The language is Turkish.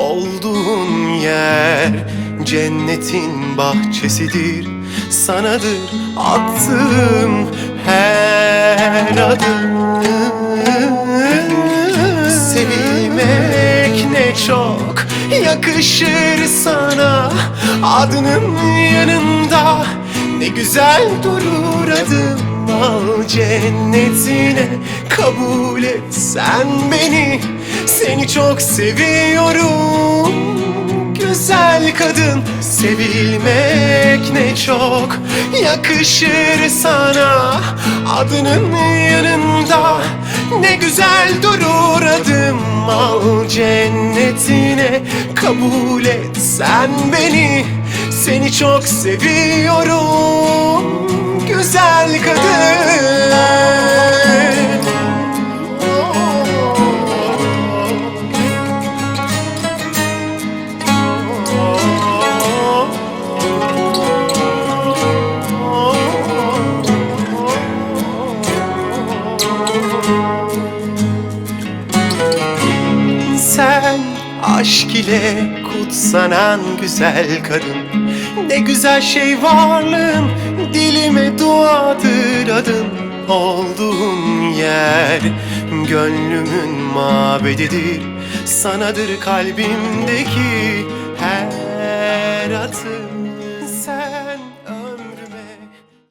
Olduğun yer Cennetin bahçesidir. Sanadır attığım her adım Sevilmek ne çok yakışır sana. Adının yanında ne güzel durur adım. Al cennetine kabul et sen beni Seni çok seviyorum. Güzel kadın sevilmek ne çok yakışır sana. Adının yanında ne güzel durur adım Al cennetine. Kabul et sen beni Seni çok seviyorum aşk ile kutsanan güzel kadın. Ne güzel şey varlığın Dilime duadır adın. Olduğun yer Gönlümün mabedidir. Sanadır kalbimdeki